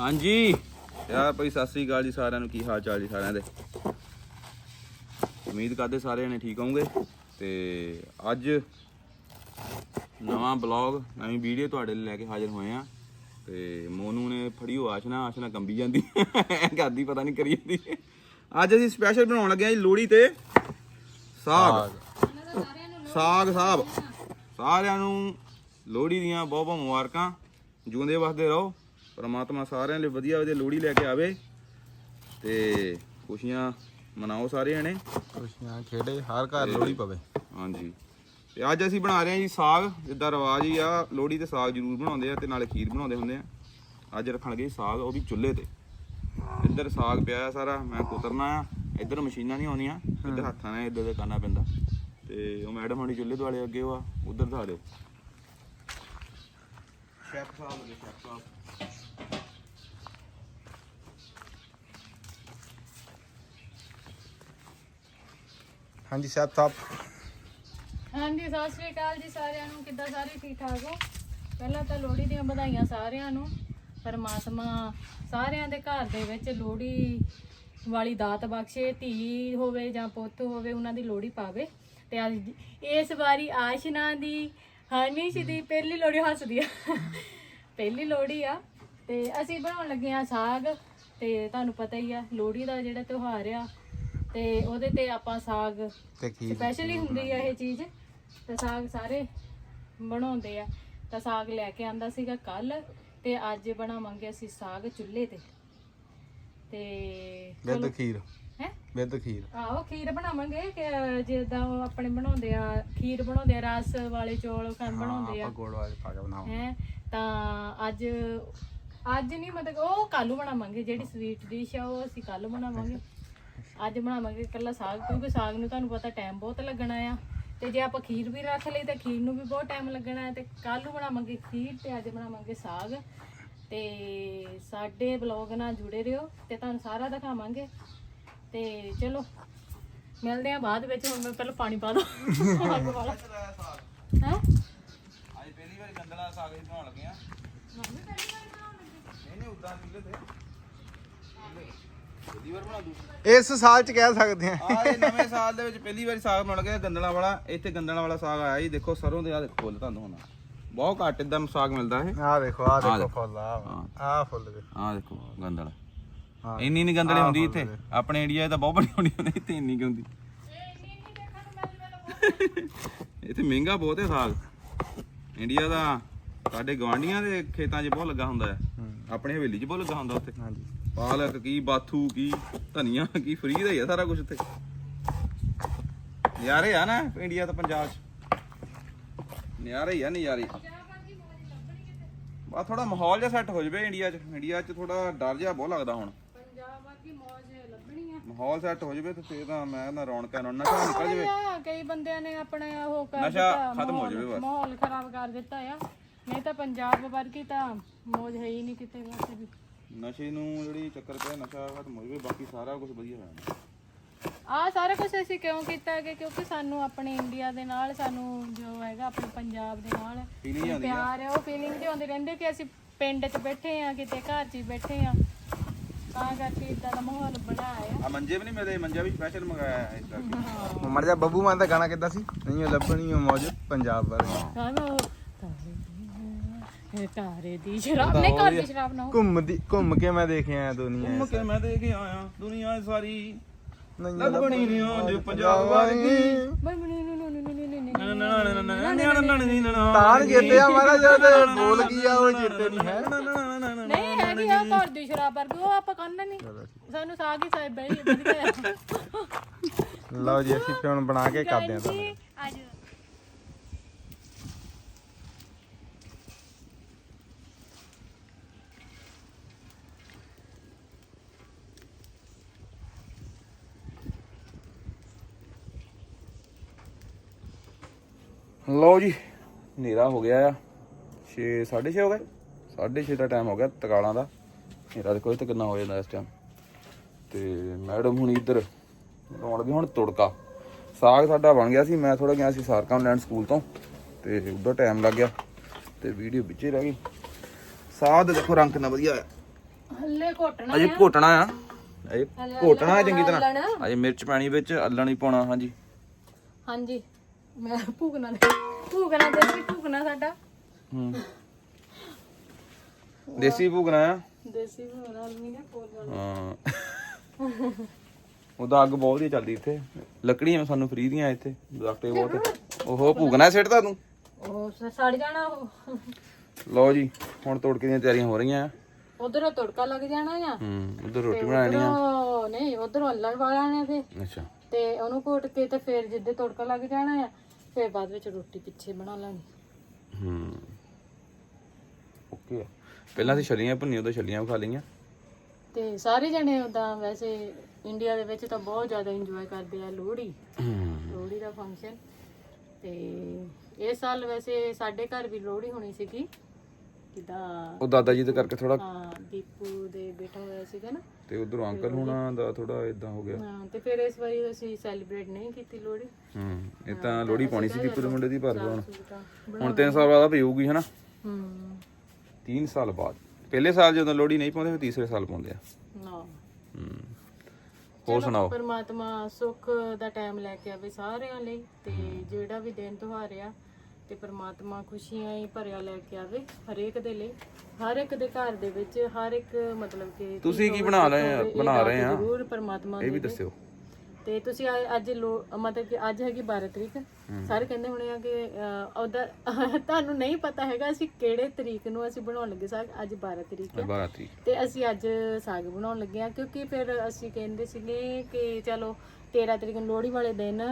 ਹਾਂਜੀ। ਯਾਰ ਭਾਈ, ਸਤਿ ਸ੍ਰੀ ਅਕਾਲ ਜੀ ਸਾਰਿਆਂ ਨੂੰ। ਕੀ ਹਾਲ ਚਾਲ ਜੀ ਸਾਰਿਆਂ ਦੇ? ਉਮੀਦ ਕਰਦੇ ਸਾਰਿਆਂ ਨੇ ਠੀਕ ਹੋਵੋਗੇ। ਤੇ ਅੱਜ ਨਵਾਂ ਬਲੌਗ ਨਵੀਂ ਵੀਡੀਓ ਤੁਹਾਡੇ ਲਈ ਲੈ ਕੇ ਹਾਜ਼ਰ ਹੋਏ ਆ। ਤੇ ਮੋਨੂ ਨੇ ਫੜੀ ਹੋ ਆਸ਼ਨਾ ਆਸ਼ਨਾ ਕੰਬੀ ਜਾਂਦੀ। ਕਰਦੀ, ਪਤਾ ਨਹੀਂ ਕਰੀ ਜਾਂਦੀ। ਅੱਜ ਅਸੀਂ ਸਪੈਸ਼ਲ ਬਣਾਉਣ ਲੱਗੇ ਆ ਜੀ ਲੋਹੜੀ ਤੇ ਸਾਗ। ਸਾਗ ਸਾਹਿਬ ਸਾਰਿਆਂ ਨੂੰ ਲੋਹੜੀ ਦੀਆਂ ਬਹੁਤ ਬਹੁਤ ਮੁਬਾਰਕਾਂ। ਜੂੰਦੇ ਵਸਦੇ ਰਹੋ। ਪਰਮਾਤਮਾ ਸਾਰਿਆਂ ਲਈ ਵਧੀਆ ਵਧੀਆ ਲੋਹੜੀ ਲੈ ਕੇ ਆਵੇ ਤੇ ਖੁਸ਼ੀਆਂ ਮਨਾਓ ਸਾਰੇ ਜਣੇ ਖੁਸ਼ੀਆਂ ਖੇੜੇ ਹਰ ਘਰ ਲੋਹੜੀ ਪਵੇ। ਹਾਂਜੀ। ਤੇ ਅੱਜ ਅਸੀਂ ਬਣਾ ਰਹੇ ਹਾਂ ਜੀ ਸਾਗ ਜਿੱਦਾਂ ਰਿਵਾਜ ਹੀ ਆ ਲੋਹੜੀ ਤੇ ਸਾਗ ਜ਼ਰੂਰ ਬਣਾਉਂਦੇ ਆ ਤੇ ਨਾਲੇ ਖੀਰ ਬਣਾਉਂਦੇ ਹੁੰਦੇ ਆ। ਅੱਜ ਰੱਖਣ ਲੱਗੇ ਜੀ ਸਾਗ ਉਹ ਵੀ ਚੁੱਲ੍ਹੇ ਤੇ। ਇੱਧਰ ਸਾਗ ਪਿਆ ਆ ਸਾਰਾ ਮੈਂ ਕੁਤਰਨਾ ਆ ਇੱਧਰ ਮਸ਼ੀਨਾਂ ਨਹੀਂ ਆਉਂਦੀਆਂ ਇੱਧਰ ਹੱਥਾਂ ਨਾਲ ਇੱਧਰ ਦੇ ਕਰਨਾ ਪੈਂਦਾ। ਤੇ ਉਹ ਮੈਡਮ ਹੋਣੀ ਚੁੱਲ੍ਹੇ ਦੁਆਲੇ ਅੱਗੇ ਆ ਉਧਰ ਦਿਖਾ ਦਿਓ। ਸ਼ੈਫ ਸਾਹਿਬ ਦੇ ਸ਼ੈਫ ਸਾਹਿਬ। ਹਾਂਜੀ ਸਾਹਿਬ ਸਾਹਿਬ ਹਾਂਜੀ, ਸਤਿ ਸ਼੍ਰੀ ਅਕਾਲ ਜੀ ਸਾਰਿਆਂ ਨੂੰ। ਕਿੱਦਾਂ ਸਾਰੇ ਠੀਕ ਠਾਕ ਹੋ? ਪਹਿਲਾਂ ਤਾਂ ਲੋਹੜੀ ਦੀਆਂ ਵਧਾਈਆਂ ਸਾਰਿਆਂ ਨੂੰ। ਪਰਮਾਤਮਾ ਸਾਰਿਆਂ ਦੇ ਘਰ ਦੇ ਵਿੱਚ ਲੋਹੜੀ ਵਾਲੀ ਦਾਤ ਬਖਸ਼ੇ, ਧੀ ਹੋਵੇ ਜਾਂ ਪੁੱਤ ਹੋਵੇ, ਉਹਨਾਂ ਦੀ ਲੋਹੜੀ ਪਾਵੇ। ਤੇ ਅੱਜ ਇਸ ਵਾਰੀ ਆਸ਼ਨਾ ਦੀ ਹਨੀਸ਼ ਦੀ ਪਹਿਲੀ ਲੋਹੜੀ ਹੱਸਦੀ ਆ। ਪਹਿਲੀ ਲੋਹੜੀ ਆ। ਤੇ ਅਸੀਂ ਬਣਾਉਣ ਲੱਗੇ ਆ ਸਾਗ ਤੇ ਤੁਹਾਨੂੰ ਪਤਾ ਹੀ ਆ ਲੋਹੜੀ ਦਾ ਜਿਹੜਾ ਤਿਉਹਾਰ ਆ ਤੇ ਉਹਦੇ ਤੇ ਆਪਾਂ ਸਾਗ ਤੇ ਸਪੈਸ਼ਲੀ ਹੁੰਦੀ ਆ ਇਹ ਚੀਜ਼। ਤੇ ਸਾਗ ਸਾਰੇ ਬਣਾਉਂਦੇ ਆ। ਤਾਂ ਸਾਗ ਲੈ ਕੇ ਆਂਦਾ ਸੀਗਾ ਕੱਲ ਤੇ ਅੱਜ ਬਣਾਵਾਂਗੇ ਅਸੀਂ ਸਾਗ ਚੁੱਲ੍ਹੇ ਤੇ। ਤੇ ਵਿਦ ਖੀਰ। ਹੈ? ਵਿਦ ਖੀਰ। ਆਹੋ ਖੀਰ ਬਣਾਵਾਂਗੇ ਕਿ ਜਿੱਦਾਂ ਉਹ ਆਪਣੇ ਬਣਾਉਂਦੇ ਆ ਖੀਰ ਬਣਾਉਂਦੇ ਆ ਰਸ ਵਾਲੇ ਚੌਲ ਖਾਂ ਬਣਾਉਂਦੇ ਆ। ਆਪਾਂ ਗੋੜ ਵਾਲੇ ਪਾ ਕੇ ਬਣਾਵਾਂਗੇ। ਹੈ ਤਾਂ ਅੱਜ ਅੱਜ ਨਹੀਂ ਮਤਲਬ ਉਹ ਕੱਲ ਬਣਾਵਾਂਗੇ ਜਿਹੜੀ ਸਵੀਟ ਡਿਸ਼ ਆ ਉਹ ਅਸੀਂ ਕੱਲ ਬਣਾਵਾਂਗੇ। ਅੱਜ ਬਣਾਵਾਂਗੇ ਇਕੱਲਾ ਸਾਗ ਕਿਉਂਕਿ ਸਾਗ ਨੂੰ ਤੁਹਾਨੂੰ ਪਤਾ ਟਾਈਮ ਬਹੁਤ ਲੱਗਣਾ ਆ। ਤੇ ਜੇ ਆਪਾਂ ਖੀਰ ਵੀ ਰੱਖ ਲਈ ਤਾਂ ਖੀਰ ਨੂੰ ਵੀ ਬਹੁਤ ਟਾਈਮ ਲੱਗਣਾ ਹੈ। ਤੇ ਕੱਲ ਨੂੰ ਬਣਾਵਾਂਗੇ ਖੀਰ ਤੇ ਅੱਜ ਬਣਾਵਾਂਗੇ ਸਾਗ। ਤੇ ਸਾਡੇ ਬਲੌਗ ਨਾਲ ਜੁੜੇ ਰਹੋ ਤੇ ਤੁਹਾਨੂੰ ਸਾਰਾ ਦਿਖਾਵਾਂਗੇ। ਤੇ ਚਲੋ ਮਿਲਦੇ ਆ ਬਾਅਦ ਵਿੱਚ ਹੁਣ ਮੈਂ ਪਹਿਲਾਂ ਪਾਣੀ ਪਾ ਦੋ। ਅੱਗ ਵਾਲਾ। ਹੈ? ਅੱਜ ਪਹਿਲੀ ਵਾਰੀ ਗੰਦਲਾ ਸਾਗ ਹੀ ਬਣਾਉਣ ਲੱਗੇ ਆ ਤੇ ਪਹਿਲੀ ਵਾਰ ਇਸ ਸਾਲ ਚ ਕਹਿ ਸਕਦੇ ਆ। ਆ ਇਹ ਨਵੇਂ ਸਾਲ ਦੇ ਵਿੱਚ ਪਹਿਲੀ ਵਾਰੀ ਸਾਗ ਬਣ ਗਿਆ ਗੰਦਲਾਂ ਵਾਲਾ ਇੱਥੇ ਗੰਦਲਾਂ ਵਾਲਾ ਸਾਗ ਆਇਆ ਜੀ। ਦੇਖੋ ਸਰੋਂ ਦੇ ਆ ਦੇਖੋ ਫੁੱਲ ਤੁਹਾਨੂੰ ਹੁਣ। ਬਹੁਤ ਘੱਟ ਇਦਾਂ ਸਾਗ ਮਿਲਦਾ ਇਹ। ਆਹ ਦੇਖੋ ਆਹ ਦੇਖੋ। ਫੁੱਲ ਆ। ਆਹ ਫੁੱਲ ਦੇ। ਆ ਦੇਖੋ ਗੰਦਲ। ਇੰਨੀ ਨਹੀਂ ਗੰਦਲੀ ਹੁੰਦੀ ਇੱਥੇ। ਆਪਣੇ 'ਚ ਤਾਂ ਬਹੁਤ ਬੜੀ ਹੁੰਦੀ ਹੁੰਦੀ ਇੱਥੇ ਇੰਨੀ ਕਿ ਹੁੰਦੀ। ਇੱਥੇ ਮਹਿੰਗਾ ਬਹੁਤ ਹੈ ਸਾਗ। ਇੰਡੀਆ ਦਾ ਸਾਡੇ ਗਵਾਂਡੀਆਂ ਦੇ ਖੇਤਾਂ 'ਚ ਬਹੁਤ ਲੱਗਾ ਹੁੰਦਾ ਹੈ। ਆਪਣੇ ਹਵੇਲੀ 'ਚ ਬਹੁਤ ਲੱਗਾ ਹੁੰਦਾ ਉੱਥੇ। ਹਾਂਜੀ। ਪਾਲਕ ਕੀ ਬਾਥੂ ਕੀ ਧਨੀਆ ਕੀ ਫਰੀ ਦਾ ਹੀ ਆ ਸਾਰਾ ਕੁਝ ਇੱਥੇ ਨਜ਼ਾਰੇ ਆ ਨਾ ਇੰਡੀਆ ਤੇ ਪੰਜਾਬ 'ਚ। ਨਜ਼ਾਰੇ ਹੀ ਆ ਨਜ਼ਾਰੇ। ਬਾ ਥੋੜਾ ਮਾਹੌਲ ਜਿਹਾ ਸੈੱਟ ਹੋ ਜਵੇ ਇੰਡੀਆ 'ਚ। ਇੰਡੀਆ 'ਚ ਥੋੜਾ ਡਰ ਜਿਹਾ ਬਹੁਤ ਲੱਗਦਾ ਹੁਣ। ਪੰਜਾਬ ਵਰਗੀ ਮੌਜ ਲੱਭਣੀ ਆ। ਮਾਹੌਲ ਸੈੱਟ ਹੋ ਜਵੇ ਤੇ ਫੇਰ ਤਾਂ ਮੈਂ ਨਾ ਰੌਣਕਾਂ ਨਾਲ ਨਸ਼ਾ ਨਿਕਲ ਜਵੇ। ਕਈ ਬੰਦਿਆਂ ਨੇ ਆਪਣੇ ਉਹ ਕਰ ਨਸ਼ਾ ਦਿੱਤਾ, ਖਤਮ ਹੋ ਮਾਹੌਲ- ਜਾਵੇ ਬਸ। ਮਾਹੌਲ ਖਰਾਬ ਕਰ ਦਿੱਤਾ ਆ। ਨਹੀਂ ਤਾਂ ਪੰਜਾਬ ਵਰਗੀ ਤਾਂ ਮੌਜ ਹੈ ਹੀ ਨਹੀਂ ਕਿਤੇ ਵੈਸੇ ਵੀ। ਨਸ਼ੇ ਨੂੰ ਜਿਹੜੀ ਚੱਕਰ ਪਿਆ ਨਸ਼ਾ ਖਤਮ ਹੋ ਜਵੇ ਬਾਕੀ ਸਾਰਾ ਕੁਝ ਵਧੀਆ ਹੋ ਜਾਣਾ ਆ ਸਾਰਾ ਕੁਝ ਅਸੀਂ ਕਿਉਂ ਕੀਤਾ ਹੈ ਕਿ ਕਿਉਂਕਿ ਸਾਨੂੰ ਆਪਣੇ ਇੰਡੀਆ ਦੇ ਨਾਲ ਸਾਨੂੰ ਜੋ ਹੈਗਾ ਆਪਣੇ ਪੰਜਾਬ ਦੇ ਨਾਲ Feeling ਆਉਂਦੀ ਆ। ਪਿਆਰ ਹੈ ਉਹ ਫੀਲਿੰਗ ਜਿਹੀ ਆਉਂਦੀ ਰਹਿੰਦੀ ਕਿ ਅਸੀਂ ਪਿੰਡ 'ਚ ਬੈਠੇ ਆ ਕਿਤੇ ਘਰ 'ਚ ਹੀ ਬੈਠੇ ਆ ਤਾਂ ਕਰਕੇ ਇਦਾਂ ਦਾ ਮਾਹੌਲ ਬਣਾਇਆ। ਆ ਮੰਜੇ ਵੀ ਨਹੀਂ ਮਿਲੇ ਮੰਜਾ ਵੀ ਸਪੈਸ਼ਲ ਮੰਗਾਇਆ ਹੈ ਇਸ ਕਰਕੇ। ਮਰ ਜਾ ਬੱਬੂ ਮਾਨ ਦਾ ਗਾਣਾ ਕਿੱਦਾਂ ਸੀ? ਨਹੀਂ ਉਹ ਲੱਭਣੀ ਉਹ ਮੌਜ ਪੰਜਾਬ ਬਾਰੇ। ਕਾਹਨੂੰ ਤਾਰੇ ਤਾਰੇ ਦੀ ਸ਼ਰਾਬ ਨਹੀਂ ਘਰ ਦੀ ਸ਼ਰਾਬ ਨਾ ਹੋ ਘੁੰਮਦੀ ਘੁੰਮ ਕੇ ਮੈਂ ਦੇਖ ਆਇਆ ਦੁਨੀਆ ਘੁੰਮ ਕੇ ਮੈਂ ਦੇਖ ਆਇਆ ਦੁਨੀਆ ਸਾਰੀ ਨਹੀਂ ਲੱਭਣੀ ਨਹੀਂ ਉਂਝ ਪੰਜਾਬ ਵਰਗੀ ਬਈ ਮੈਨੂੰ ਨੂੰ ਨੂੰ ਨੂੰ ਨੂੰ ਨੂੰ ਤਾਨ ਜਿੱਤੇ ਆ ਮਾਰਾ ਜਦ ਬੋਲ ਗਈ ਆ ਉਹ ਜਿੱਤੇ ਨਹੀਂ ਹੈ ਨਹੀਂ ਹੈਗੀ ਆ ਘਰ ਦੀ ਸ਼ਰਾਬ ਵਰਗੀ ਉਹ ਆਪਾਂ ਕੰਨ ਨਹੀਂ ਸਾਨੂੰ ਸਾਗ ਹੀ ਸਾਹਿਬ ਬਈ ਵਧੀਆ ਲਓ ਜੀ ਅਸੀਂ ਫਿਰ ਹੁਣ ਬਣਾ ਕੇ ਕਰਦੇ ਆਂ ਜੀ ਲਓ ਜੀ ਹਨੇਰਾ ਹੋ ਗਿਆ ਆ। 6 6:30 ਹੋ ਗਏ। 6:30 ਦਾ ਟਾਈਮ ਹੋ ਗਿਆ ਤਕਾਲਾਂ ਦਾ। ਹਨੇਰਾ ਦੇਖੋ ਇੱਥੇ ਕਿੰਨਾ ਹੋ ਜਾਂਦਾ ਇਸ ਟਾਈਮ ਤੇ ਮੈਡਮ ਹੁਣ ਇੱਧਰ ਲਾਉਣ ਲੱਗੇ ਹੁਣ ਤੁੜਕਾ। ਸਾਗ ਸਾਡਾ ਬਣ ਗਿਆ ਸੀ ਮੈਂ ਥੋੜਾ ਗਿਆ ਸੀ ਸਾਰਕਮ ਲੈਂਡ ਸਕੂਲ ਤੋਂ। ਤੇ ਉਧਰ ਟਾਈਮ ਲੱਗ ਗਿਆ। ਤੇ ਵੀਡੀਓ ਵਿੱਚੇ ਰਹਿ ਗਈ। ਸਾਗ ਦੇ ਦੇਖੋ ਰੰਗ ਕਿੰਨਾ ਵਧੀਆ ਆ ਹੱਲੇ ਘੋਟਣਾ ਅਜੇ ਘੋਟਣਾ ਆ। ਅਜੇ ਘੋਟਣਾ ਚੰਗੀ ਤਰ੍ਹਾਂ। ਅਜੇ ਮਿਰਚ ਪਾਣੀ ਵਿੱਚ ਅੱਲਣ ਹੀ ਪਾਉਣਾ ਹਾਂਜੀ। ਹਾਂਜੀ। ਮੈਂ ਦੇਸੀ ਭੂਗਣਾ ਸਾਡਾ। ਹੂੰ। ਦੇਸੀ ਭੁਗਣਾ ਆ। ਦੇਸੀ ਭੂਗਣਾ ਨਹੀਂ ਨਾ ਕੋਲ ਵਾਲਾ। ਹਾਂ। ਉਹਦਾ ਅੱਗ ਬਹੁਤ ਹੀ ਚੱਲਦੀ ਇੱਥੇ। ਲੱਕੜੀਆਂ ਸਾਨੂੰ ਫਰੀ ਦੀਆਂ ਇੱਥੇ ਦਰਖਤੇ ਬਹੁਤ। ਓਹੋ ਭੁਗਣਾ ਸਿੱਟਦਾ ਤੂੰ ਉਹ ਸੜ ਜਾਣਾ ਉਹ। ਲਓ ਜੀ ਹੁਣ ਤੋੜਕੇ ਦੀਆਂ ਤਿਆਰੀਆਂ ਹੋ ਰਹੀਆਂ। ਆ ਉਧਰੋਂ ਤੜਕਾ ਲੱਗ ਜਾਣਾ ਆ। ਹੂੰ ਉਧਰ ਰੋਟੀ ਬਣਾਣੀ ਆ। ਨਹੀਂ ਉਧਰੋਂ ਅੱਲਣ ਵਾਲਾ ਨੇ ਤੇ ਅੱਛਾ। ਤੇ ਉਹਨੂੰ ਘੋਟ ਕੇ ਤੇ ਫਿਰ ਜਿੱਦੇ ਤੜਕਾ ਲੱਗ ਜਾਣਾ ਆ ਫਿਰ ਬਾਅਦ ਵਿੱਚ ਰੋਟੀ ਪਿੱਛੇ ਬਣਾ ਲਾਂਗੇ ਹੂੰ। ਓਕੇ ਪਹਿਲਾਂ ਅਸੀਂ ਛਲੀਆਂ ਭੁੰਨੀਆਂ ਉਦੋਂ ਛਲੀਆਂ ਖਾ ਲਈਆਂ। ਤੇ ਸਾਰੇ ਜਣੇ ਉਦਾਂ ਵੈਸੇ ਇੰਡੀਆ ਦੇ ਵਿੱਚ ਤਾਂ ਬਹੁਤ ਜ਼ਿਆਦਾ ਇੰਜੋਏ ਕਰਦੇ ਆ ਲੋਹੜੀ। ਹੂੰ। ਲੋਹੜੀ ਦਾ ਫੰਕਸ਼ਨ ਤੇ ਇਸ ਸਾਲ ਵੈਸੇ ਸਾਡੇ ਘਰ ਵੀ ਲੋਹੜੀ ਹੋਣੀ ਸੀਗੀ। ਕਿਦਾਂ? ਉਹ ਦਾਦਾ ਜੀ ਦੇ ਕਰਕੇ ਥੋੜਾ ਹਾਂ ਦੀਪੂ ਦੇ ਬੇਟਾ ਹੋਇਆ ਸੀਗਾ ਨਾ। ਤੇ ਉਧਰੋਂ ਅੰਕਲ ਹੁਣਾਂ ਦਾ ਥੋੜਾ ਇਦਾਂ ਹੋ ਗਿਆ। ਹਾਂ ਤੇ ਫਿਰ ਇਸ ਵਾਰੀ ਅਸੀਂ ਸੈਲੀਬ੍ਰੇਟ ਨਹੀਂ ਕੀਤੀ ਲੋਹੜੀ। ਹੂੰ ਇਹ ਤਾਂ ਲੋੜੀ ਪਾਉਣੀ ਸੀ ਦੀਪੂ ਦੇ ਮੁੰਡੇ ਦੀ ਭਰ ਹੁਣ ਹੁਣ 3 ਸਾਲ ਬਾਅਦ ਪਈਊਗੀ ਹਨਾ? ਹੂੰ। 3 ਸਾਲ ਬਾਅਦ। ਪਹਿਲੇ ਸਾਲ ਜਦੋਂ ਲੋੜੀ ਨਹੀਂ ਪਾਉਂਦੇ ਫਿਰ ਤੀਸਰੇ ਸਾਲ ਪਾਉਂਦੇ ਆ। ਨਾ। ਹੂੰ। ਹੋਰ ਸੁਣਾਓ? ਪਰਮਾਤਮਾ ਸੁੱਖ ਦਾ ਟਾਈਮ ਲੈ ਕੇ ਆਵੇ ਸਾਰਿਆਂ ਲਈ ਤੇ ਜਿਹੜਾ ਵੀ ਦਿਨ ਤਿਉਹਾਰ ਆ ਤੇ ਪਰਮਾਤਮਾ ਖੁਸ਼ੀਆਂ ਹੀ ਭਰਿਆ ਲੈ ਕੇ ਆਵੇ ਹਰੇਕ ਦੇ ਲਈ ਹਰ ਇੱਕ ਦੇ ਘਰ ਦੇ ਵਿੱਚ ਹਰ ਇੱਕ ਮਤਲਬ ਕਿ ਤੁਸੀਂ ਕੀ ਬਣਾ ਰਹੇ ਆ? ਬਣਾ ਰਹੇ ਆ? ਜ਼ਰੂਰ ਪਰਮਾਤਮਾ ਇਹ ਵੀ ਦੱਸਿਓ। ਤੇ ਤੁਸੀਂ ਅੱਜ ਲੋ- ਮਤਲਬ ਕਿ ਅੱਜ ਹੈਗੀ 12 ਤਰੀਕ। ਸਾਰੇ ਕਹਿੰਦੇ ਹੋਣੇ ਆ ਕਿ ਉਹਦਾ ਤੁਹਾਨੂੰ ਨਹੀਂ ਪਤਾ ਹੈਗਾ ਅਸੀਂ ਕਿਹੜੇ ਤਰੀਕ ਨੂੰ ਅਸੀਂ ਬਣਾਉਣ ਲੱਗੇ ਸਾਗ। ਅੱਜ 12 ਤਰੀਕ ਹੈ 12 ਤਰੀਕ। ਤੇ ਅਸੀਂ ਅੱਜ ਸਾਗ ਬਣਾਉਣ ਲੱਗੇ ਆ ਕਿਉਂਕਿ ਫਿਰ ਅਸੀਂ ਕਹਿੰਦੇ ਸੀਗੇ ਕਿ ਚਲੋ 13 ਤਰੀਕ ਨੂੰ ਲੋਹੜੀ ਵਾਲੇ ਦਿਨ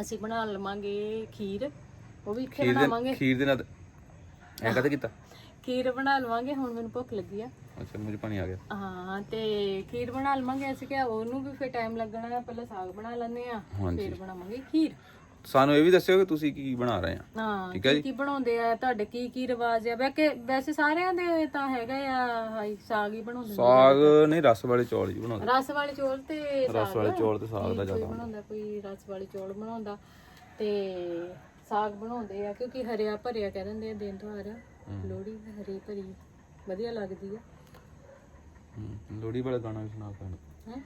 ਅਸੀਂ ਬਣਾ ਲਵਾਂਗੇ ਖੀਰ। ਉਹ ਵੀ ਇੱਥੇ ਖੀਰ ਬਣਾਵਾਂਗੇ। ਖੀਰ ਦੇ ਨਾਲ ਐ ਕਦੇ ਕੀਤਾ? ਖੀਰ ਬਣਾ ਲਵਾਂਗੇ ਹੁਣ ਮੈਨੂੰ ਭੁੱਖ ਲੱਗੀ ਆ। ਅੱਛਾ ਮੁझे ਪਾਣੀ ਆ ਗਿਆ। ਹਾਂ ਤੇ ਖੀਰ ਬਣਾ ਲਵਾਂਗੇ ਅਸੀਂ ਕਿਹਾ ਉਹਨੂੰ ਵੀ ਫਿਰ ਟਾਈਮ ਲੱਗਣਾ ਆ ਪਹਿਲਾਂ ਸਾਗ ਬਣਾ ਲੈਂਦੇ ਆ ਹਾਂਜੀ। ਫਿਰ ਬਣਾਵਾਂਗੇ ਖੀਰ। ਸਾਨੂੰ ਇਹ ਵੀ ਦੱਸਿਓ ਕਿ ਤੁਸੀਂ ਕੀ ਬਣਾ ਰਹੇ ਆ। ਹਾਂ ਠੀਕ ਹੈ ਕੀ ਕੀ ਬਣਾਉਂਦੇ ਆ ਤੁਹਾਡੇ ਕੀ ਕੀ ਰਿਵਾਜ ਆ? ਵੈਸੇ ਵੈਸੇ ਸਾਰਿਆਂ ਦੇ ਤਾਂ ਹੈਗਾ ਆ ਹਾਈ ਸਾਗ ਹੀ ਬਣਾਉਂਦੇ ਨੇ। ਸਾਗ ਨਹੀਂ ਰਸ ਵਾਲੇ ਚੌਲ ਜੀ ਬਣਾਉਂਦੇ ਰਸ ਵਾਲੇ ਚੌਲ ਤੇ ਰਸ ਵਾਲੇ ਚੌਲ ਤੇ ਸਾਗ ਦਾ ਕੋਈ ਜ਼ਿਆਦਾ। ਬਣਾਉਂਦਾ ਕੋਈ ਰਸ ਵਾਲੇ ਚੌਲ ਬਣਾਉਂਦਾ। ਤੇ ਸਾਗ ਬਣਾਉਂਦੇ ਆ ਕਿਉਂਕਿ ਹਰਿਆ ਭਰਿਆ ਕਹਿ ਦਿੰਦੇ ਆ ਦਿਨ ਤਿਉਹਾਰ। ਲੋਹੜੀ ਹਰੀ ਭਰੀ ਵਧੀਆ ਲੱਗਦੀ ਆ। ਹੂੰ, ਲੋਹੜੀ ਵਾਲਾ ਗਾਣਾ ਵੀ ਸੁਣਾ ਪੈਣਾ ਹੈ?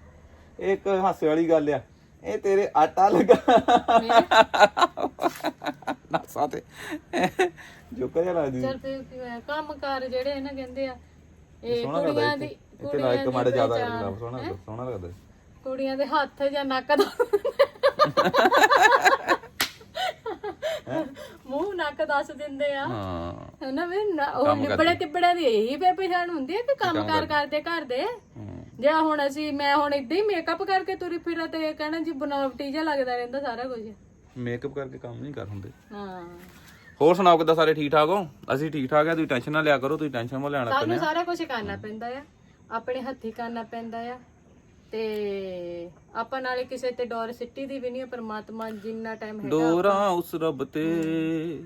ਇੱਕ ਹਾਸੇ ਵਾਲੀ ਗੱਲ ਆ। ਇਹ ਤੇਰੇ ਆਟਾ ਲੱਗਾ। ਨਾਸਾ ਤੇ। ਜੋ ਕਰਿਆ ਲੱਗਦੀ। ਚਲ ਫਿਰ ਕੀ ਹੋਇਆ? ਕੰਮ ਕਾਰ ਜਿਹੜੇ ਨਾ ਕਹਿੰਦੇ ਆ ਇਹ ਸੋਹਣਾ ਕੁੜੀਆਂ ਦੀ ਇੱਥੇ ਮਾੜੇ ਪਹਿਚਾਣ, ਸੋਹਣਾ ਸੋਹਣਾ ਲੱਗਦਾ। ਕੁੜੀਆਂ ਦੇ ਹੱਥ ਜਾਂ ਨੱਕ ਦਾ ਮੂੰਹ ਨੱਕ ਦੱਸ ਦਿੰਦੇ ਆ। ਹਾਂ। ਹਨਾ ਵੀ ਨਾ- ਉਹ ਲਿਬੜੇ ਤਿਬੜੇ ਦੀ ਇਹੀ ਬੇ ਪਛਾਣ ਹੁੰਦੀ ਹੈ ਕਿ ਕੰਮ ਕਾਰ ਕਰਦੇ। ਘਰ ਦੇ। ਜੇ ਹੁਣ ਅਸੀਂ ਮੈਂ ਹੁਣ ਇਦਾਂ ਹੀ ਮੇਕਅਪ ਕਰਕੇ ਤੁਰੀ ਫਿਰਾਂ ਤੇ ਕਹਿਣਾ ਜੀ ਬਨਾਵਟੀ ਜਿਹਾ ਲੱਗਦਾ ਰਹਿੰਦਾ ਸਾਰਾ ਕੁਝ ਮੇਕਅਪ ਕਰਕੇ ਕੰਮ ਨਹੀਂ ਕਰ ਹੁੰਦੇ। ਹਾਂ। ਹੋਰ ਸੁਣਾਓ ਕਿੱਦਾਂ ਸਾਰੇ ਠੀਕ ਠਾਕ ਹੋ? ਅਸੀਂ ਠੀਕ ਠਾਕ ਆ ਤੁਸੀਂ ਟੈਨਸ਼ਨ ਨਾ ਲਿਆ ਕਰੋ ਤੁਸੀਂ ਟੈਨਸ਼ਨ ਮੋ ਲੈਣਾ ਸਾਨੂੰ ਸਾਰਾ ਕੁਝ ਕਰਨਾ ਪੈਂਦਾ ਆ। ਆਪਣੇ ਹੱਥੀ ਕਰਨਾ ਪੈਂਦਾ ਆ। ਤੇ ਆਪਾਂ ਨਾਲੇ ਕਿਸੇ ਤੇ ਡੋਰ ਸਿੱਟੀ ਦੀ ਵੀ ਨਹੀਂ ਪਰਮਾਤਮਾ ਜਿੰਨਾ ਟਾਈਮ ਹੈ ਡੋਰਾ ਉਸ ਰੱਬ ਤੇ।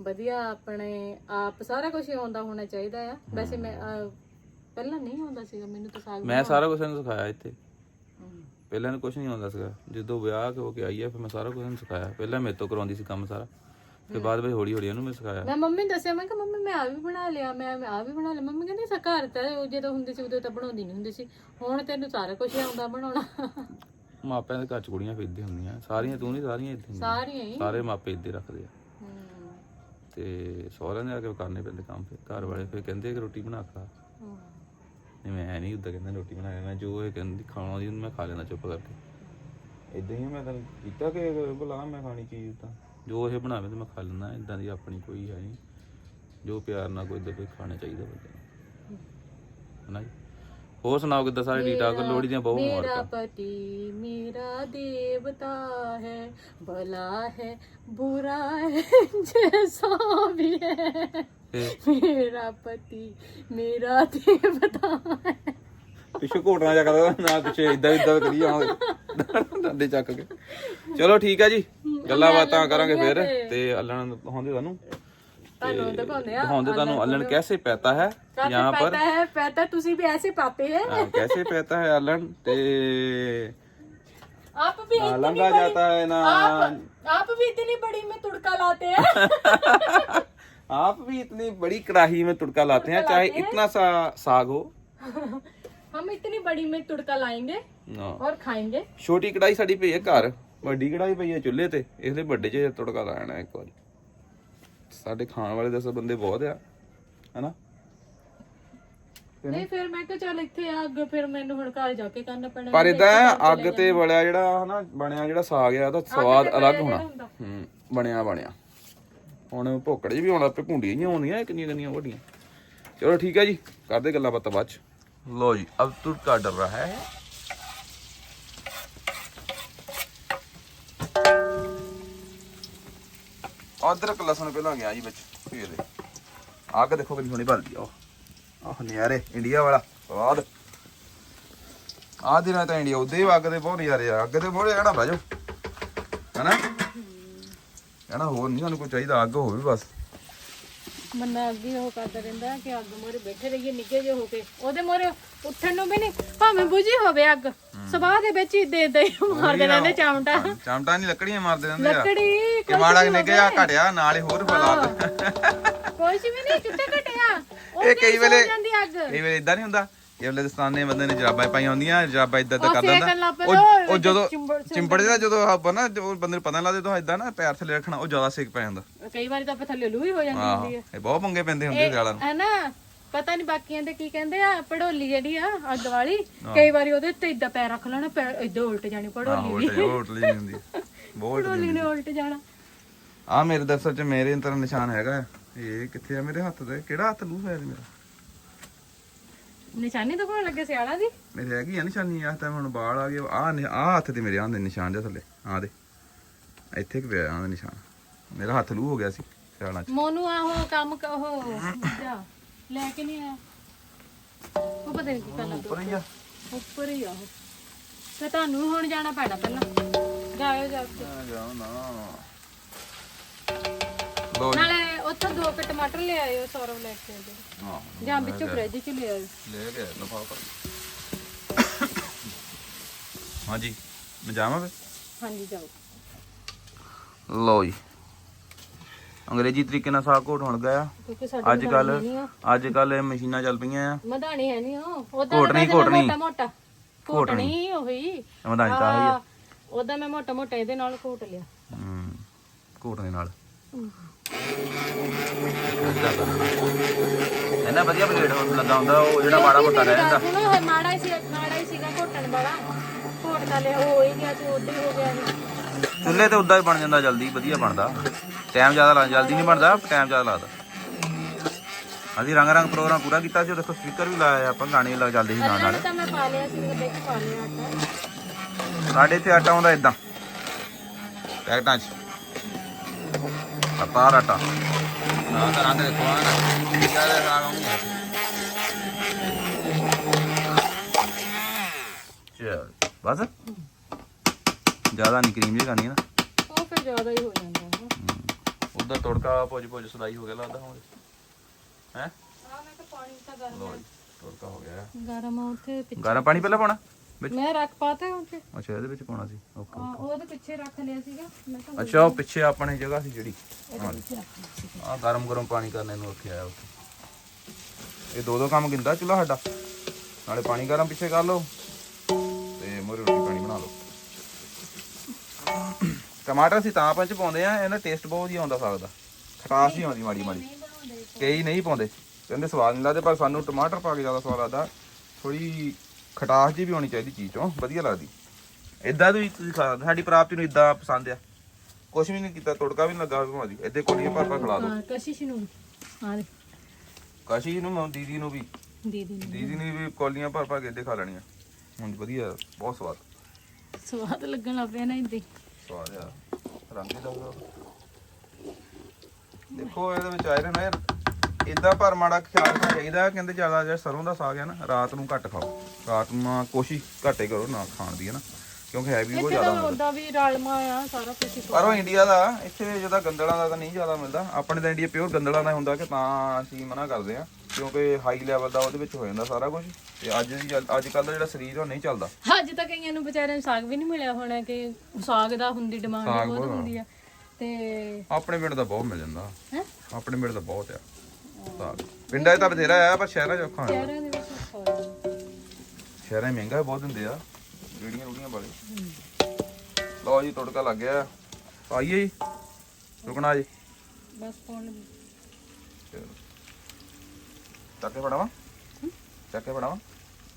ਵਧੀਆ ਆਪਣੇ ਆਪ ਸਾਰਾ ਕੁਝ ਆਉਂਦਾ ਹੋਣਾ ਚਾਹੀਦਾ ਆ। ਵੈਸੇ ਮੈਂ ਅਹ, ਪਹਿਲਾਂ ਨਹੀਂ ਆਉਂਦਾ ਸੀਗਾ ਮੈਨੂੰ ਤਾਂ ਸਾਗ ਮੈਂ ਸਾਰਾ ਕੁਝ ਇਹਨੂੰ ਸਿਖਾਇਆ ਇੱਥੇ। ਹਮ। ਪਹਿਲਾਂ ਇਹਨੂੰ ਕੁਝ ਨਹੀਂ ਆਉਂਦਾ ਸੀਗਾ। ਜਦੋਂ ਵਿਆਹ ਹੋ ਕੇ ਆਈ ਹੈ ਫਿਰ ਮੈਂ ਸਾਰਾ ਕੁਝ ਇਹਨੂੰ ਸਿਖਾਇਆ। ਪਹਿਲਾਂ ਮੇਰੇ ਤੋਂ ਕਰਾਉਂਦੀ ਸੀ ਕੰਮ ਸਾਰਾ। ਫਿਰ ਬਾਅਦ ਵਿੱਚ ਹੌਲੀ ਹੌਲੀ ਇਹਨੂੰ ਮੈਂ ਸਿਖਾਇਆ। ਮੈਂ ਮੰਮੀ ਨੂੰ ਦੱਸਿਆ ਮੈਂ ਕਿ ਮੰਮੀ ਮੈਂ ਆ ਵੀ ਬਣਾ ਲਿਆ ਮੈਂ ਆ ਵੀ ਬਣਾ ਲਿਆ। ਮੰਮੀ ਕਹਿੰਦੀ ਘਰ ਤਾਂ ਉਹ ਜਦੋਂ ਹੁੰਦੇ ਸੀ ਉਦੋਂ ਤਾਂ ਬਣਾਉਂਦੀ ਨਹੀਂ ਹੁੰਦੀ ਸੀ। ਹੁਣ ਤੈਨੂੰ ਸਾਰਾ ਕੁਝ ਆਉਂਦਾ ਬਣਾਉਣਾ। ਮਾਪਿਆਂ ਦੇ ਘਰ ਚ ਕੁੜੀਆਂ ਫਿਰਦੀਆਂ ਹੁੰਦੀਆਂ। ਸਾਰੀਆਂ ਤੂੰ ਨਹੀਂ ਸਾਰੀਆਂ ਇੱਥੇ ਹੁੰਦੀਆਂ। ਸਾਰੀਆਂ ਹੀ। ਸਾਰੇ ਮਾਪੇ ਇੱਦੇ ਰੱਖਦੇ ਆ। ਹਮ, ਤੇ ਸਹੁਰਿਆਂ ਦੇ ਆ ਕੇ ਕਰਨੇ ਪੈਂਦੇ ਕੰਮ ਫਿਰ। ਘਰ ਵਾਲੇ ਫਿਰ ਕਹਿੰਦੇ ਕਿ ਰੋਟੀ ਬਣਾ ਖਾ। ਹਮ। ਨਹੀਂ ਮੈਂ ਨਹੀਂ ਉਦਾਂ ਕਹਿੰਦਾ ਰੋਟੀ ਬਣਾ ਲੈਣਾ ਜੋ ਇਹ ਕਹਿੰਦੀ ਖਾਣਾ ਦੀ ਮੈਂ ਖਾ ਲੈਣਾ ਚੁੱਪ ਕਰਕੇ। ਇਦਾਂ ਹੀ ਮੈਂ ਤਾਂ ਕੀਤਾ ਕਿ ਭਲਾ ਮੈਂ ਖਾਣੀ ਚੀਜ਼ ਤਾਂ ਜੋ ਇਹ ਬਣਾਵੇ ਤੇ ਮੈਂ ਖਾ ਲੈਣਾ ਇਦਾਂ ਦੀ ਆਪਣੀ ਕੋਈ ਹੈ ਨਹੀਂ। ਜੋ ਪਿਆਰ ਨਾਲ ਕੋਈ ਦਫੇ ਖਾਣਾ ਚਾਹੀਦਾ ਬੰਦੇ ਨੂੰ। ਹਨਾ ਹੋਰ ਸੁਣਾਓ ਕਿਦਾਂ ਸਾਰੇ ਠੀਕ ਠਾਕ? ਲੋੜੀ ਦੀਆਂ ਬਹੁਤ ਮੁਬਾਰਕਾਂ। ਮੇਰਾ ਪਤੀ ਮੇਰਾ ਦੇਵਤਾ ਹੈ ਭਲਾ ਹੈ ਬੁਰਾ ਹੈ ਜੈਸਾ ਵੀ ਹੈ। ਮੇਰਾ ਪਤੀ ਮੇਰਾ ਦੇਵਤਾ ਹੈ। ਪਿੱਛੇ ਘੋਟਣਾ ਜਾ ਕਰਦਾ ਨਾ ਪਿੱਛੇ ਇਦਾਂ ਇਦਾਂ ਕਰੀ ਜਾਵਾਂਗੇ ਡੰਡੇ ਚੱਕ ਕੇ ਚਲੋ ਠੀਕ ਆ ਜੀ ਗੱਲਾਂ ਬਾਤਾਂ ਕਰਾਂਗੇ ਫਿਰ ਤੇ ਅੱਲਣ ਦਿਖਾਉਂਦੇ ਤੁਹਾਨੂੰ ਤੁਹਾਨੂੰ ਦਿਖਾਉਂਦੇ ਆ ਦਿਖਾਉਂਦੇ ਤੁਹਾਨੂੰ ਅੱਲਣ कैसे पैता है काफी यहाँ पर पता है पता तुसी भी ऐसे पाते हैं हाँ, कैसे पैता है अलन ते आप भी ना इतनी लंगा बड़ी- जाता है ना आप आप भी इतनी बड़ी में तुड़का लाते हैं आप भी इतनी बड़ी कढ़ाई में तुड़का लाते हैं चाहे इतना सा साग हो हम इतनी बड़ी में तुड़का लाएंगे ਨਾ और खाएंगे ਛੋਟੀ ਕੜਾਈ ਸਾਡੀ ਪਈ ਹੈ ਘਰ ਵੱਡੀ ਕੜਾਈ ਪਈ ਹੈ ਚੁੱਲ੍ਹੇ ਤੇ ਇਸ ਲਈ ਵੱਡੇ 'ਚ ਤੁੜਕਾ ਲਾਣਾ ਇੱਕ ਵਾਰੀ ਸਾਡੇ ਖਾਣ ਵਾਲੇ ਦਸ ਬੰਦੇ ਬਹੁਤ ਆ ਹਨਾ ਨਹੀਂ ਫਿਰ ਮੈਂ ਕਿਹਾ ਚੱਲ ਇੱਥੇ ਆ ਅੱਗੇ ਫਿਰ ਮੈਨੂੰ ਹੁਣ ਘਰ ਜਾ ਕੇ ਕਰਨਾ ਪੈਣਾ ਪਰ ਇਦਾਂ ਅੱਗ ਤੇ ਬਲਿਆ ਜਿਹੜਾ ਹਨਾ ਬਣਿਆ ਜਿਹੜਾ ਸਾਗ ਆ ਉਹਦਾ ਸਵਾਦ ਅਲੱਗ ਹੋਣਾ ਹੁੰਦਾ। ਹੂੰ ਬਣਿਆ ਬਣਿਆ ਹੁਣ ਭੋਕੜੇ 'ਚ ਵੀ ਆਉਣਾ ਪੇ ਭੁੰਡੀਆਂ ਹੀ ਆਉਂਦੀਆਂ ਕਿੰਨੀਆਂ ਕਿੰਨੀਆਂ ਵੱਡੀਆਂ ਚਲੋ ਠੀਕ ਹੈ ਜੀ ਕਰਦੇ ਗੱਲਾਂ ਬਾਤਾਂ ਬਾਅਦ ਚ ਲੋ ਜੀ, ਅਬ ਤੁੜਕਾ ਡਰ ਰਹਾ ਹੈ। ਅਦਰਕ, ਲਸਣ ਪਹਿਲਾਂ ਗਿਆ ਜੀ ਵਿੱਚ, ਫੇਰ। ਦੇ ਅੱਗ ਦੇਖੋ ਕਿੰਨੀ ਸੋਹਣੀ ਬਲਦੀ ਆਹ ਨਿਆਰੇ, ਇੰਡੀਆ ਵਾਲਾ, ਸਵਾਦ। ਆ ਦਿਨਾਂ ਤਾਂ ਇੰਡੀਆ, ਉਹਦੇ ਅੱਗ ਦੇ ਬਹੁਤ ਨਜ਼ਾਰੇ ਆ। ਅੱਗ ਦੇ ਬਹੁਤ ਜਿਹੜਾ ਬਾਜੋ ਹੈਨਾ? ਕਹਿਣਾ ਹੋਰ ਨਹੀਂ ਸਾਨੂੰ ਕੋਈ ਚਾਹੀਦਾ, ਅੱਗ ਹੋਵੇ ਬਸ। ਮੰਨਾ ਅੱਗੇ ਉਹ ਕਰਦਾ ਰਹਿੰਦਾ ਕਿ ਅੱਗ ਮੋਰੇ ਬੈਠੇ ਰਹੀਏ ਨਿੱਕੇ ਜਿਹੇ ਹੋ ਕੇ। ਉਹਦੇ ਮੋਰੇ ਉੱਠਣ ਨੂੰ ਵੀ ਨਹੀਂ ਭਾਵੇਂ ਬੁਝੀ ਹੋਵੇ ਅੱਗ। ਸਵਾਹ ਦੇ ਵਿੱਚ ਹੀ ਦੇ ਦੇ ਮਾਰਦੇ ਰਹਿੰਦੇ ਚਾਮਟਾ। ਚਮਟਾ ਨਹੀਂ ਲੱਕੜੀਆਂ ਮਾਰਦੇ ਰਹਿੰਦੇ ਆ। ਲੱਕੜੀ ਕਿ ਮਾੜਾ ਨੇ ਕਿਹਾ ਘਟਿਆ ਨਾਲ ਹੀ। ਹੋਰ ਫੈਲਾ ਕੁਛ ਵੀ ਨਹੀਂ ਕਿੱਥੇ ਘਟਿਆ? ਇਹ ਕਈ ਵੇਲੇ ਜਾਂਦੀ ਅੱਗ। ਕਈ ਵੇਲੇ ਇਦਾਂ ਨਹੀਂ ਹੁੰਦਾ। ਇਹ ਵੇਲੇ ਦਸਤਾਨੇ ਬੰਦੇ ਨੇ ਜਰਾਬਾਂ ਪਾਈਆਂ ਹੁੰਦੀਆਂ ਜਰਾਬਾਂ ਇਦਾਂ ਤਾਂ ਉਹ ਕਰ ਸੇਕਣ ਦਿੰਦਾ ਲੱਗ ਪੈਂਦਾ, ਉਹ ਉਹ ਉਹ ਜਦੋਂ ਚਿੰਬੜ- ਜਿਹੜਾ ਜਦੋਂ ਆਪਾਂ ਨਾ ਜੋ ਬੰਦੇ ਨੂੰ ਪਤਾ ਲੱਗਦਾ ਜਦੋਂ ਇਦਾਂ ਨਾ ਪੈਰ ਥੱਲੇ ਰੱਖਣਾ ਉਹ ਜ਼ਿਆਦਾ ਸੇਕ ਪੈ ਜਾਂਦਾ। ਕਈ ਵਾਰੀ ਤਾਂ ਆਪਾਂ ਥੱਲੇ ਲੂ ਹੀ ਹੋ ਜਾਂਦੀ ਹੁੰਦੀ ਹੈ ਇਹ ਬਹੁਤ ਪੰਗੇ ਪੈਂਦੇ ਹੁੰਦੇ ਸਿਆਲਾਂ ਨੂੰ। ਹੈ ਨਾ ਪਤਾ ਨਹੀਂ ਬਾਕੀਆਂ ਦੇ ਕੀ ਕਹਿੰਦੇ ਆ ਪੜੋਲੀ ਜਿਹੜੀ ਆ ਅੱਗ ਵਾਲੀ ਕਈ ਵਾਰੀ ਉਹਦੇ ਉੱਤੇ ਇਦਾਂ ਪੈਰ ਰੱਖ ਲੈਣਾ ਪੈਰ ਇਦਾਂ ਉਲਟ ਜਾਣੀ ਪੜੋਲੀ ਹੋਟਲ ਹੋਟਲ ਹੀ ਹੁੰਦੀ। ਬਹੁਤ ਪੜੋਲੀ ਨੇ ਉਲਟ ਜਾਣਾ। ਆ ਮੇਰੇ ਦਰਸਲ ਚ ਮੇਰੇ ਅੰਦਰ ਨਿਸ਼ਾਨ ਹੈਗਾ ਇਹ ਕਿੱਥੇ ਆ ਮੇਰੇ ਹੱਥ ਤੇ ਕਿਹੜਾ ਹੱਥ ਲੂ ਹੋਇਆ ਮੇਰਾ? ਨਿਸ਼ਾਨੀ ਤਾਂ ਕੋਣ ਲੱਗੇ ਸਿਆਲਾਂ ਦੀ? ਮੇਰੇ ਹੈਗੀ ਆ ਨਿਸ਼ਾਨੀ ਆ ਤਾਂ ਹੁਣ ਬਾਲ ਆ ਗਏ। ਆ ਆ ਹੱਥ ਤੇ ਮੇਰੇ ਆਂਦੇ ਨਿਸ਼ਾਨ ਜਿਹਾ ਥੱਲੇ। ਆ ਦੇ। ਇੱਥੇ ਕਿ ਪਿਆ ਆਂਦੇ ਨਿਸ਼ਾਨ। ਮੇਰਾ ਹੱਥ ਲੂ ਹੋ ਗਿਆ ਸੀ ਸਿਆਲਾਂ ਚ। ਮੋਨੂ ਆ ਉਹ ਕੰਮ ਕ- ਉਹ ਜਾ, ਲੈ ਕੇ ਨਹੀਂ ਆਇਆ। ਉਹ ਪਤਾ ਨਹੀਂ ਕੀ ਕਰਨਾ ਉੱਪਰ ਹੀ ਆ। ਉੱਪਰ ਹੀ ਆ ਉਹ। ਤੇ ਤੁਹਾਨੂੰ ਹੁਣ ਜਾਣਾ ਪੈਣਾ ਪਹਿਲਾਂ। ਜਾਇਓ ਜਾ ਕੇ। ਜਾਓ ਨਾ ਲੋ ਨਾਲੇ ਉੱਥੋਂ ਦੋ ਕੁ ਟਮਾਟਰ ਲੈ ਆਇਓ ਸੌਰਵ ਲੈ ਕੇ ਆਇਓ। ਹਾਂ ਜਾਂ ਵਿੱਚੋਂ ਫ੍ਰਿਜ ਚ ਲੈ ਆਇਓ। ਲੈ ਕੇ ਲਫਾਫਾ। ਹਾਂਜੀ ਮੈਂ ਜਾਵਾਂ ਫਿਰ? ਹਾਂਜੀ ਜਾਓ। ਲਓ ਜੀ। ਅੰਗਰੇਜ਼ੀ ਤਰੀਕੇ ਨਾਲ ਸਾਗ ਘੋਟ ਹੋਣ ਗਿਆ। ਕਿਉਂਕਿ ਸਾਡੇ ਅੱਜ ਕੱਲ ਅੱਜ ਕੱਲ ਇਹ ਮਸ਼ੀਨਾਂ ਚੱਲ ਪਈਆਂ ਆ। ਮਧਾਣੀ ਹੈ ਨਹੀਂ ਉਹ। ਉਹਦਾ ਘੋਟਣੀ, ਘੋਟਣੀ। ਮੋਟਾ ਮੋਟਾ ਘੋਟਣੀ। ਉਹੀ। ਮਧਾਣੀ ਤਾਂ ਆਹੀ ਆ। ਉਹਦਾ ਮੈਂ ਮੋਟਾ ਮੋਟਾ ਇਹਦੇ ਨਾਲ ਘੋਟ ਲਿਆ। ਹੂੰ ਘੋਟਣੇ ਨਾਲ। ਇਹਨਾਂ ਵਧੀਆ ਬਲੇਡ ਲੱਗਾ ਹੁੰਦਾ ਉਹ ਜਿਹੜਾ ਮਾੜਾ ਮੋਟਾ ਰਹਿ ਜਾਂਦਾ। ਸੁਣੋ ਇਹ ਮਾੜਾ ਹੀ ਸੀ ਮਾੜਾ ਹੀ ਸੀਗਾ ਘੋਟਣ ਵਾਲਾ। ਘੋਟ ਤਾਂ ਲਿਆ ਉਹ ਹੋ ਹੀ ਗਿਆ ਤੇ ਉਦੋਂ ਹੀ ਹੋ ਗਿਆ ਇਹ। ਚੁੱਲ੍ਹੇ ਤੇ ਉਦਾਂ ਹੀ ਬਣ ਜਾਂਦਾ ਜਲਦੀ ਵਧੀਆ ਬਣਦਾ। ਟਾਈਮ ਜ਼ਿਆਦਾ ਲੱਗ ਜਲਦੀ ਨਹੀਂ ਬਣਦਾ ਟਾਈਮ ਜ਼ਿਆਦਾ ਲੱਗਦਾ ਅਸੀਂ ਰੰਗ ਰੰਗ ਪ੍ਰੋਗਰਾਮ ਪੂਰਾ ਕੀਤਾ ਸੀ ਉਹ ਦੇਖੋ ਸਪੀਕਰ ਵੀ ਲਾਇਆ ਆਪਾਂ ਗਾਣੇ ਲੱਗ ਚੱਲਦੇ ਸੀ ਨਾਲ ਨਾਲ। ਅੱਲੇ ਤਾਂ ਮੈਂ ਪਾ ਲਿਆ ਸੀ ਵਿੱਚ ਪਾ ਲਿਆ ਆਟਾ। ਸਾਡੇ ਹੁੰਦਾ ਇਦਾਂ ਪੈਕਟਾਂ 'ਚ। ਰਾਗ ਆਉਂਗੇ ਚਲ ਬਸ? ਜ਼ਿਆਦਾ ਨਹੀਂ ਕਰੀਮ ਜੀ ਕਰਨੀ ਹੈ ਨਾ। ਉਹ ਫਿਰ ਜ਼ਿਆਦਾ ਹੀ ਹੋ ਜਾਂਦਾ ਹੈ ਉਧਰ ਤੜਕਾ ਭੁੱਜ ਭੁੱਜ ਸਦਾਈ ਹੋ ਗਿਆ ਲੱਗਦਾ ਹੁਣ। ਹੈ? ਆ ਮੈਂ ਤਾਂ ਪਾਣੀ ਤਾਂ ਗਰਮ ਤੜਕਾ ਹੋ ਗਿਆ। ਗਰਮ ਉੱਥੇ ਗਰਮ ਪਾਣੀ ਪਹਿਲਾਂ ਪਾਉਣਾ? ਵਿੱਚ? ਮੈਂ ਰੱਖ ਪਾਤਾ ਉੱਥੇ। ਅੱਛਾ ਇਹਦੇ ਵਿੱਚ ਪਾਉਣਾ ਸੀ? ਓਕੇ ਆ ਉਹਦੇ ਪਿੱਛੇ ਰੱਖ ਲਿਆ ਸੀਗਾ। ਮੈਂ ਤਾਂ ਅੱਛਾ ਉਹ ਪਿੱਛੇ ਆਪਣੇ ਜਗ੍ਹਾ ਸੀ ਜਿਹੜੀ? ਇਹਦੇ ਆ ਗਰਮ ਗਰਮ ਪਾਣੀ ਕਰਨੇ ਨੂੰ ਰੱਖਿਆ ਆ ਉੱਥੇ। ਇਹ ਦੋ ਦੋ ਕੰਮ ਗਿੰਦਾ ਚੁੱਲਾ ਸਾਡਾ। ਨਾਲੇ ਪਾਣੀ ਗਰਮ ਪਿੱਛੇ ਕਰ ਲਓ ਤੇ ਮੋਰੇ ਰੋਟੀ ਪਾਣੀ ਬਣਾ ਲਓ। ਟਮਾਟਰ ਅਸੀਂ ਤਾਂ ਪੰਚ ਪਾਉਂਦੇ ਆ ਇਹਨਾਂ ਟੇਸਟ ਬਹੁਤ ਵਧੀਆ ਆਉਂਦਾ ਸਾਗ ਦਾ। ਖਟਾਸ ਹੀ ਆਉਂਦੀ ਮਾੜੀ ਮਾੜੀ। ਕਈ ਨਹੀਂ ਪਾਉਂਦੇ। ਕਹਿੰਦੇ ਸਵਾਦ ਨਹੀਂ ਲੱਗਦੇ ਪਰ ਸਾਨੂੰ ਟਮਾਟਰ ਪਾ ਕੇ ਜ਼ਿਆਦਾ ਸਵਾਦ ਲੱਗਦਾ। ਥੋੜੀ ਖਟਾਸ ਜੀ ਵੀ ਹੋਣੀ ਚਾਹੀਦੀ ਚੀਜ਼ ਤੋਂ ਵਧੀਆ ਲੱਗਦੀ। ਇਦਾਂ ਵੀ ਤੁਸੀਂ ਖਾ ਸਕਦੇ ਸਾਡੀ ਪ੍ਰਾਪਤੀ ਨੂੰ ਇਦਾਂ ਪਸੰਦ ਆ। ਕੁਛ ਵੀ ਨਹੀਂ ਕੀਤਾ ਤੜਕਾ ਵੀ ਲੱਗਾ ਭਾਵਾਂ ਦੀ ਇੱਦੇ ਕੋਲੀਆਂ ਭਰ ਭਰ ਖਿਲਾ ਦਿਓ ਹਾਂ ਕਸ਼ਿਸ਼ ਨੂੰ ਆ ਦੇ। ਕਾਸ਼ੀ ਨੂੰ ਮੈਂ ਦੀਦੀ ਨੂੰ ਵੀ। ਦੀਦੀ ਨੂੰ ਦੀਦੀ ਨੇ ਵੀ ਕੋਲੀਆਂ ਭਰ ਭਰ ਕੇ ਇੱਦੇ ਖਾ ਲੈਣੀਆਂ ਹੁਣ ਵਧੀਆ ਬਹੁਤ ਸਵਾਦ। ਸਵਾਦ ਲੱਗਣ ਲੱਗ ਪਿਆ ਨਾ ਇੰਦੇ। ਸਵਾਦ ਆ। ਰੰਗ ਹੀ ਲੱਗਦਾ। ਦੇਖੋ ਇਹਦੇ ਵਿੱਚ ਆਇਰਨ ਹੈ ਇਦਾਂ ਪਰ ਮਾੜਾ ਖਿਆਲ ਰੱਖਣਾ ਚਾਹੀਦਾ ਕਹਿੰਦੇ ਜ਼ਿਆਦਾ ਜਿਹੜਾ ਸਰੋਂ ਦਾ ਸਾਗ ਹੈ ਨਾ ਰਾਤ ਨੂੰ ਘੱਟ ਖਾਓ। ਰਾਤ ਨੂੰ ਕੋਸ਼ਿਸ਼ ਘੱਟੇ ਕਰੋ ਨਾ ਖਾਣ ਦੀ ਹੈ ਨਾ? ਕਿਉਂਕਿ ਹੈਵੀ ਬਹੁਤ ਜ਼ਿਆਦਾ ਹੁੰਦਾ ਉਦਾਂ ਵੀ ਰਾਲਮਾ ਆ ਸਾਰਾ ਕੁਝ ਪਰ ਉਹ ਇੰਡੀਆ ਦਾ ਇੱਥੇ ਜਿਹਦਾ ਗੰਦਲਾਂ ਦਾ ਤਾਂ ਨਹੀਂ ਜ਼ਿਆਦਾ ਮਿਲਦਾ। ਆਪਣੇ ਤਾਂ ਇੰਡੀਆ ਪਿਓਰ ਗੰਦਲਾਂ ਦਾ ਹੁੰਦਾ ਕਿ ਤਾਂ ਅਸੀਂ ਮਨਾ ਕਰਦੇ ਆ ਕਿਉਂਕਿ ਹਾਈ ਲੈਵਲ ਦਾ ਉਹਦੇ ਵਿੱਚ ਹੋ ਜਾਂਦਾ ਸਾਰਾ ਕੁਝ ਤੇ ਅੱਜ ਦੀ ਅੱਜ ਕੱਲ ਦਾ ਜਿਹੜਾ ਸਰੀਰ ਉਹ ਨਹੀਂ ਚੱਲਦਾ। ਅੱਜ ਤਾਂ ਕਈਆਂ ਨੂੰ ਵਿਚਾਰਿਆਂ ਨੂੰ ਸਾਗ ਵੀ ਨਹੀਂ ਮਿਲਿਆ ਹੋਣਾ ਕਿ ਸਾਗ ਦਾ ਹੁੰਦੀ ਡਿਮਾਂਡ ਬਹੁਤ ਹੁੰਦੀ ਆ। ਤੇ ਆਪਣੇ ਪਿੰਡ ਦਾ ਬਹੁਤ ਮਿਲ ਜਾਂਦਾ। ਹੈ? ਆਪਣੇ ਮਿਲ ਤਾਂ ਬਹੁਤ ਆ। ਸਾਗ ਪਿੰਡਾਂ 'ਚ ਤਾਂ ਬਥੇਰਾ ਆ ਪਰ ਸ਼ਹਿਰਾਂ 'ਚ ਔਖਾ ਆ ਸ਼ਹਿਰਾਂ ਦੇ ਵਿੱਚ ਔਖਾ ਹੋ। ਸ਼ਹਿਰਾਂ 'ਚ ਮਹਿੰਗਾ ਬਹੁਤ ਦਿੰਦੇ ਆ ਰੇੜੀਆਂ ਰੂੜੀਆਂ ਵਾਲੇ। ਲਓ ਜੀ ਤੜਕਾ ਲੱਗ ਗਿਆ। ਪਾਈਏ ਜੀ ਰੁਕਣਾ ਜੀ। ਬਸ ਪਾਉਣ ਲੱਗੀ। ਚੱਕੇ ਫੜਾਵਾਂ? ਚੱਕੇ ਫੜਾਵਾਂ?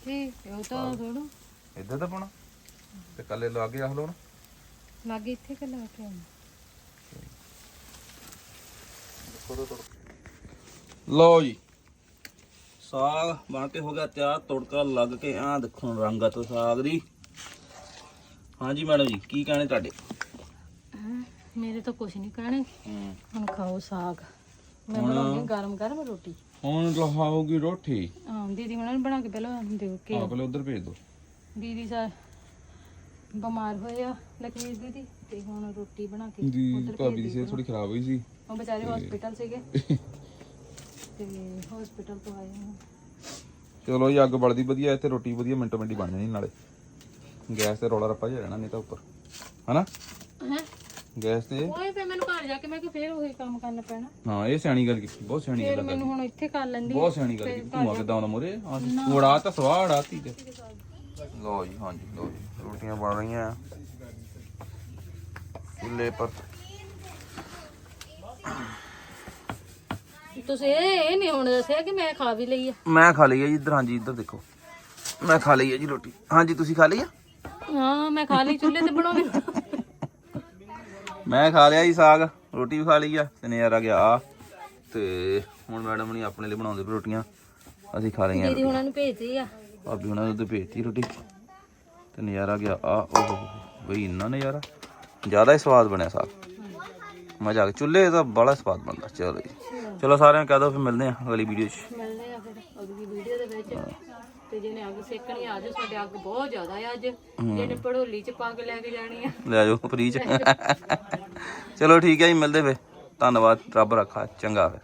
ਠੀਕ ਉਹ ਤਾਂ ਥੋੜਾ ਇੱਧਰ ਤਾਂ ਪਾਉਣਾ। ਤੇ ਕੱਲੇ ਲਾ ਕੇ ਆਹ ਲੋ ਨਾ ਲਾਗੇ ਇੱਥੇ ਕਿ ਲਾ ਕੇ ਆਉਣਾ। ਲਓ ਜੀ। ਸਾਗ ਬਣ ਕੇ ਹੋ ਗਿਆ ਤਿਆਰ ਤੜਕਾ ਲੱਗ ਕੇ ਆ ਦੇਖੋ ਰੰਗਤ ਸਾਗ ਦੀ। ਹਾਂਜੀ ਮੈਡਮ ਜੀ ਕੀ ਕਹਿਣੇ ਤੁਹਾਡੇ? ਹੈਂ, ਮੇਰੇ ਤਾਂ ਕੁਝ ਨਹੀਂ ਕਹਿਣੇ। ਹੂੰ। ਹੁਣ ਖਾਓ ਸਾਗ। ਮੈਂ ਬਣਾਉਂਦੀ ਗਰਮ ਗਰਮ ਰੋਟੀ। ਹੁਣ ਲਹਾਉਗੀ ਰੋਟੀ। ਹਾਂ ਦੀਦੀ ਉਹਨਾਂ ਨੂੰ ਬਣਾ ਕੇ ਪਹਿਲਾਂ ਦਿਓ ਕਿ ਆਹ ਪਹਿਲੇ ਉਧਰ ਭੇਜ ਦੋ ਦੀਦੀ ਸਾ ਬਿਮਾਰ ਹੋਏ ਆ ਲਖਵੀਰ ਦੀਦੀ ਤੇ ਹੁਣ ਰੋਟੀ ਬਣਾ ਕੇ ਦੀ ਉੱਧਰ ਭਾਬੀ ਭੇਜ ਦੀ ਸਿਹਤ ਥੋੜੀ ਖਰਾਬ ਹੋਈ ਸੀ। ਉਹ ਵਿਚਾਰੇ ਹਸਪੀਟਲ ਸੀਗੇ। ਤੇ ਹਸਪੀਟਲ ਤੋਂ ਆਏ ਨੇ ਚਲੋ ਜੀ ਅੱਗ ਬਲਦੀ ਵਧੀਆ ਇੱਥੇ ਰੋਟੀ ਵਧੀਆ ਮਿੰਟੋ ਮਿੰਟੀ ਬਣ ਜਾਣੀ ਨਾਲੇ। ਗੈਸ ਤੇ ਰੌਲਾ ਰੱਪਾ ਜਿਹਾ ਰਹਿਣਾ ਨਹੀਂ ਤਾਂ ਉੱਪਰ। ਹਨਾ? ਹੈ? ਗੈਸ ਤੇ ਓਏ ਫੇ ਮੈਨੂੰ ਘਰ ਜਾ ਕੇ ਮੈਂ ਕਿ ਫੇਰ ਉਹੀ ਕੰਮ ਕਰਨਾ ਪੈਣਾ। ਹਾਂ ਇਹ ਸਿਆਣੀ ਗੱਲ ਕੀਤੀ ਬਹੁਤ ਸਿਆਣੀ ਫੇਰ ਗੱਲ ਮੈਨੂੰ ਹੁਣ ਇੱਥੇ ਕਰ ਲੈਂਦੀ ਬਹੁਤ ਸਿਆਣੀ ਗੱਲ ਕੀਤੀ। ਧੂਆ ਕਿਦਾਂ ਆਉਂਦਾ ਮੋਰੇ? ਉਡਾ ਤਾਂ ਸਵਾਹ ਉਡਾਤੀ ਤੇ। ਲਓ ਜੀ ਹਾਂਜੀ ਲਓ ਜੀ। ਰੋਟੀਆਂ ਬਣ ਰਹੀਆਂ। ਆ ਚੁੱਲ੍ਹੇ ਪਰ ਤੁਸੀਂ ਇਹ ਇਹ ਨਹੀਂ ਹੁਣ ਦੱਸਿਆ ਕਿ ਮੈਂ ਖਾ ਵੀ ਲਈ ਆ? ਮੈਂ ਖਾ ਲਈ ਜੀ ਇੱਧਰ ਹਾਂਜੀ ਇੱਧਰ ਦੇਖੋ। ਮੈਂ ਖਾ ਲਈ ਹੈ ਜੀ ਰੋਟੀ। ਹਾਂਜੀ ਤੁਸੀਂ ਖਾ ਲਈ ਆ? ਹਾਂ ਮੈਂ ਖਾ ਲਈ ਚੁੱਲ੍ਹੇ ਤੇ ਬਣਾਉਣੀ। ਮੈਂ ਖਾ ਲਿਆ ਜੀ ਸਾਗ ਰੋਟੀ ਵੀ ਖਾ ਲਈ ਆ ਤੇ ਨਜ਼ਾਰਾ ਗਿਆ ਆ। ਤੇ ਹੁਣ ਮੈਡਮ ਨੇ ਆਪਣੇ ਲਈ ਬਣਾਉਂਦੇ ਪਏ ਰੋਟੀਆਂ ਅਸੀਂ ਖਾ ਲਈਆਂ ਦੀਦੀ ਉਹਨਾਂ ਨੂੰ ਭੇਜਦੀ ਆ। ਭਾਬੀ ਉਹਨਾਂ ਨੇ ਤੇ ਭੇਜਤੀ ਰੋਟੀ। ਤੇ ਨਜ਼ਾਰਾ ਗਿਆ ਆ ਓਹ ਬਈ ਇੰਨਾ ਨਜ਼ਾਰਾ। ਜ਼ਿਆਦਾ ਹੀ ਸਵਾਦ ਬਣਿਆ ਸਾਗ। ਮਜ਼ਾ ਆ ਗਿਆ ਚੁੱਲ੍ਹੇ ਦਾ ਬੜਾ ਸਵਾਦ ਬਣਦਾ ਚਲੋ ਜੀ। ਚਲੋ ਸਾਰਿਆਂ ਨੂੰ ਕਹਿ ਦੋ ਫਿਰ ਮਿਲਦੇ ਆ ਅਗਲੀ ਵੀਡੀਓ 'ਚ। ਮਿਲਦੇ ਆ ਫਿਰ ਅਗਲੀ ਵੀਡੀਓ ਦੇ ਵਿੱਚ। ਤੇ ਜਿਹਨੇ ਅੱਗ ਸੇਕਣੀ ਆ ਜਾਓ ਸਾਡੇ ਅੱਗ ਬਹੁਤ ਜ਼ਿਆਦਾ ਆ ਅੱਜ। ਜਿਹਨੇ ਪੜੋਲੀ ਚ ਪੱਗ ਲੈ ਕੇ ਜਾਣੀ ਆ। ਲੈ ਜਾਓ ਫ੍ਰੀ 'ਚ। ਚਲੋ ਠੀਕ ਹੈ ਜੀ ਮਿਲਦੇ ਵੇ ਧੰਨਵਾਦ ਰੱਬ ਰੱਖਾ ਚੰਗਾ ਫਿਰ।